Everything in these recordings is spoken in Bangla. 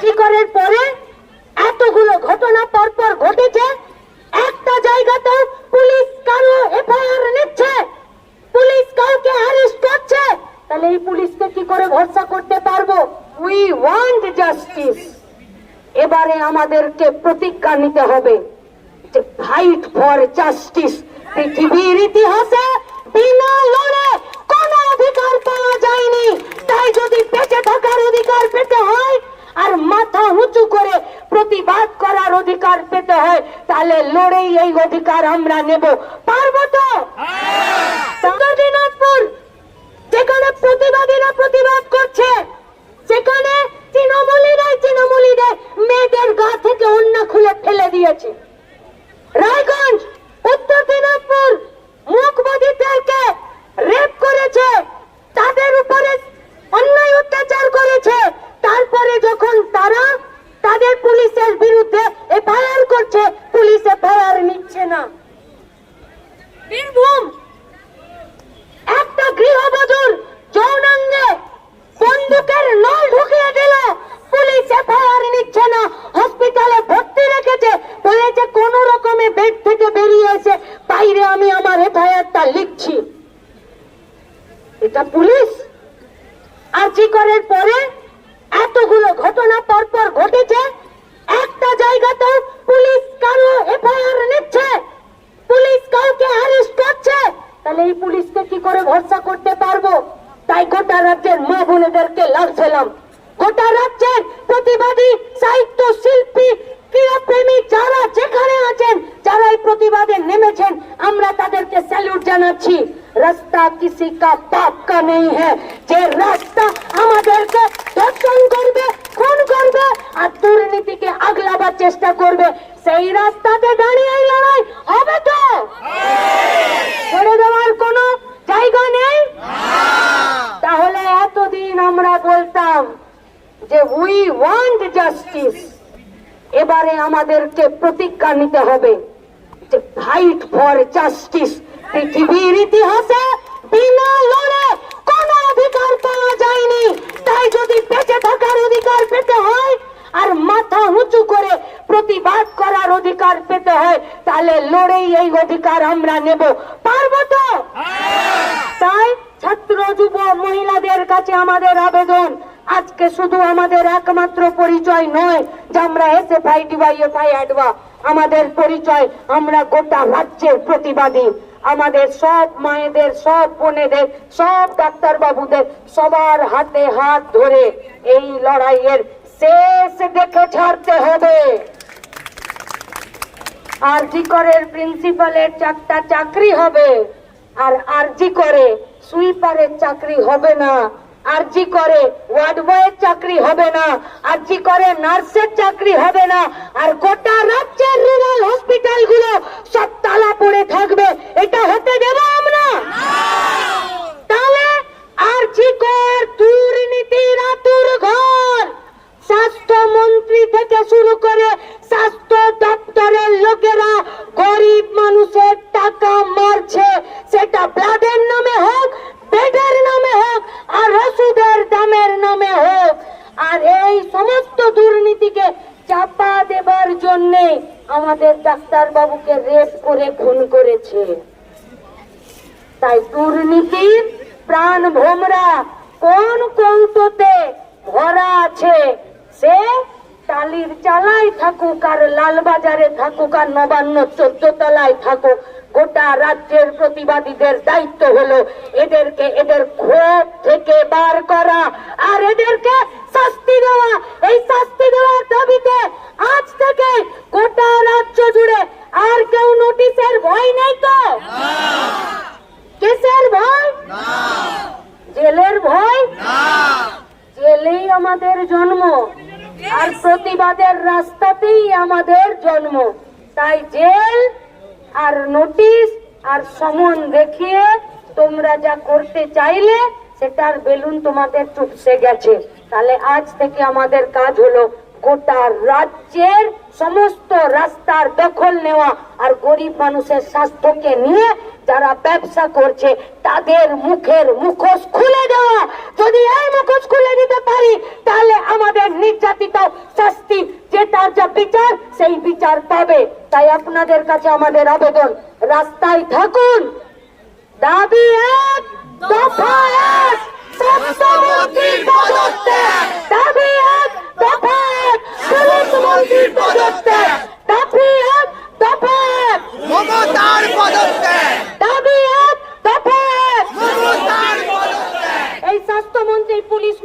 শিকরের পরে? এতগুলো ঘটনা পরপর ঘটেছে। একটা জায়গাতেও পুলিশ কারও এফআইআর নিচ্ছে। পুলিশ কাউকে অ্যারেস্ট করছে। তাহলে এই পুলিশকে কি করে ভরসা করতে পারব? উই ওয়ান্ট জাস্টিস এবারে আমাদেরকে প্রতিজ্ঞা নিতে হবে যে ফাইট ফর জাস্টিস পৃথিবীর ইতিহাসে বিনা লড়ে কোন অধিকার পাওয়া যায়নি। তাই যদি বেঁচে থাকার অধিকার পেতে হয়, আর মাথা উঁচু করে প্রতিবাদ করার অধিকার পেতে হয়, তাহলে লড়েই এই অধিকার আমরা নেব। পারব তো? দিনাজপুর, যেখানে প্রতিবাদীরা প্রতিবাদ করছে, সেখানে তৃণমূলীরাই তৃণমূলীদের মেয়েদের গা থেকে অন্য খুলে ফেলে দিয়েছে রায়গঞ্জ উত্তর দিনাজপুর মুখবাদীদেরকে রেপ করেছে তাদের উপরে অন্যায় অত্যাচার করেছে তারপরে যখন তারা তাদের পুলিশের বিরুদ্ধে এফআইআর করছে পুলিশ এফআইআর নিচ্ছে না বীরভূম একটা গৃহবধূর যৌনাঙ্গে বন্দুকের নল ঢুকিয়ে দিল পুলিশ এফআইআর নিচ্ছে না হসপিটালে ভর্তি রেখেছে বলেছে কোন রকমে বেড থেকে বেরিয়ে এসে বাইরে আমি আমার এফআইআরটা লিখছি এটা পুলিশ আর্জি করার পরে এতগুলো ঘটনা পরপর ঘটেছে একটা জায়গাতেও পুলিশ কারও এফআইআর নিচ্ছে পুলিশ কাউকে অ্যারেস্ট করছে তাহলে এই করে ভরসা করতে পারব। তাই গোটা রাজ্যের মা বোনেদেরকে লাগছিলাম। গোটা রাজ্যের প্রতিবাদী সাহিত্য শিল্পী, ক্রীড়াপ্রেমী যারা যেখানে আছেন প্রতিবাদে নেমেছেন, আমরা তাদেরকে স্যালুট জানাচ্ছি। রাস্তা কিসি কা কা নেই হ্যাঁ। যে রাস্তা আমাদেরকে ধর্ষণ করবে, খুন করবে, আর দুর্নীতিকে আগলাবার চেষ্টা করবে, সেই রাস্তাতে দাঁড়িয়ে লড়াই হবে তো ছেড়ে দেওয়ার কোনো জায়গা নেই তাহলে এতদিন আমরা বলতাম যে উই ওয়ান্ট জাস্টিস এবারে আমাদেরকে প্রতিজ্ঞা নিতে হবে যে ফাইট ফর জাস্টিস পৃথিবীর ইতিহাসে বিনা লড়ে কোন অধিকার পাওয়া যায়নি। তাই যদি বেঁচে থাকার অধিকার পেতে হয় আর মাথা উঁচু করে প্রতিবাদ করার অধিকার পেতে হয় তাহলে লড়েই এই অধিকার আমরা নেব। পারব তো? তাই ছাত্র যুব মহিলাদের কাছে আমাদের আবেদন আজকে শুধু আমাদের একমাত্র পরিচয় নয় যে আমরা এসে ফাই ডিবাই এফআই অ্যাডবা আমাদের পরিচয়, আমরা গোটা রাজ্যের প্রতিবাদী। আমাদের সব মায়েদের, সব বোনেদের, সব ডাক্তার বাবুদের সবার হাতে হাত ধরে এই লড়াইয়ের শেষ দেখে ছাড়তে হবে। আরজি করের প্রিন্সিপালের চারটা চাকরি হবে, আর আরজি করে সুইপারের চাকরি হবে না। আরজি করে ওয়ার্ড বয়ের চাকরি হবে না, আরজি করে নার্সের চাকরি হবে না, আর গোটা দুর্নীতিকে চাপা দেবার জন্যে আমাদের ডাক্তার বাবুকে রেপ করে খুন করেছে। তাই দুর্নীতির প্রাণ ভোমরা কোন কৌটোতে ভরা আছে, সে টালির চালায় থাকুক আর লালবাজারে থাকুক আর নবান্ন চোদ্দ তলায় থাকুক। গোটা রাজ্যের প্রতিবাদীদের দায়িত্ব হলো এদেরকে এদের ক্ষোভ থেকে বার করা আর এদেরকে শাস্তি দেওয়া। এই শাস্তি দেওয়ার দাবিতে আজ থেকে গোটা রাজ্য জুড়ে আর কেউ নোটিশের ভয় নেই তো? কেসের ভয়? জেলের ভয়? জেলেই আমাদের জন্ম, আর প্রতিবাদের রাস্তাতেই আমাদের জন্ম। তাই জেল আর নোটিশ আর সমন দেখিয়ে তোমরা যা করতে চাইলে সেটার বেলুন তোমাদের চুপসে গেছে। তাহলে আজ থেকে আমাদের কাজ হলো গোটা রাজ্যের সমস্ত রাস্তার দখল নেওয়া আর গরিব মানুষের স্বাস্থ্যকে নিয়ে যারা ব্যবসা করছে, তাদের মুখের মুখোশ খুলে দেওয়া। যদি এই মুখোশ খুলে দিতে পারি, তাহলে আমাদের নির্যাতিত শাস্তি যে তার যা বিচার, সেই বিচার পাবে। তাই আপনাদের কাছে আমাদের আবেদন রাস্তায় থাকুন। দাবি এক দফা এক দাবি এক পুলিশ মন্ত্রীর পদত্যাগ দাবি এক দফা এক মমতার পদত্যাগ দাবি এক দফা এক মমতার পদত্যাগ এই স্বাস্থ্যমন্ত্রী পুলিশ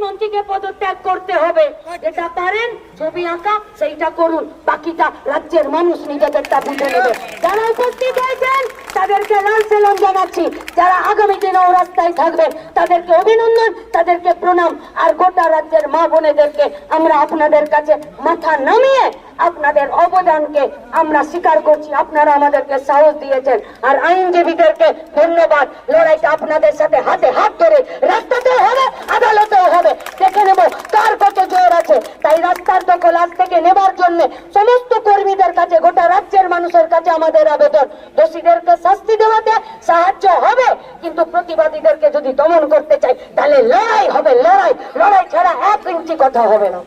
পদত্যাগ করতে হবে। যেটা পারেন, ছবি আঁকা, সেইটা করুন। বাকিটা রাজ্যের মানুষ নিজেদেরটা বুঝে নেবে। যারা উপস্থিত হয়েছেন, তাদেরকে লাল সেলন জানাচ্ছি। যারা আগামী দিনেও রাস্তায় থাকবেন, তাদেরকে অভিনন্দন, তাদেরকে প্রণাম। আর গোটা রাজ্যের মা বোনেদেরকে আমরা আপনাদের কাছে মাথা নামিয়ে আপনাদের অবদানকে আমরা স্বীকার করছি। আপনারা আমাদেরকে সাহস দিয়েছেন। আর আইনজীবীদেরকে ধন্যবাদ। লড়াইটা আপনাদের সাথে হাতে হাত ধরে রাস্তাতেও হবে। আদালতেও হবে। দেখে নেব কার কত জোর আছে। তাই রাস্তার দখল আজ থেকে নেবার জন্য সমস্ত কর্মীদের কাছে, গোটা রাজ্যের মানুষের কাছে আমাদের আবেদন। দোষীদেরকে শাস্তি দেওয়াতে সাহায্য হবে, কিন্তু প্রতিবাদীদেরকে যদি দমন করতে চাই, তাহলে লড়াই হবে, লড়াই। লড়াই ছাড়া এক ইঞ্চি কথা হবে না।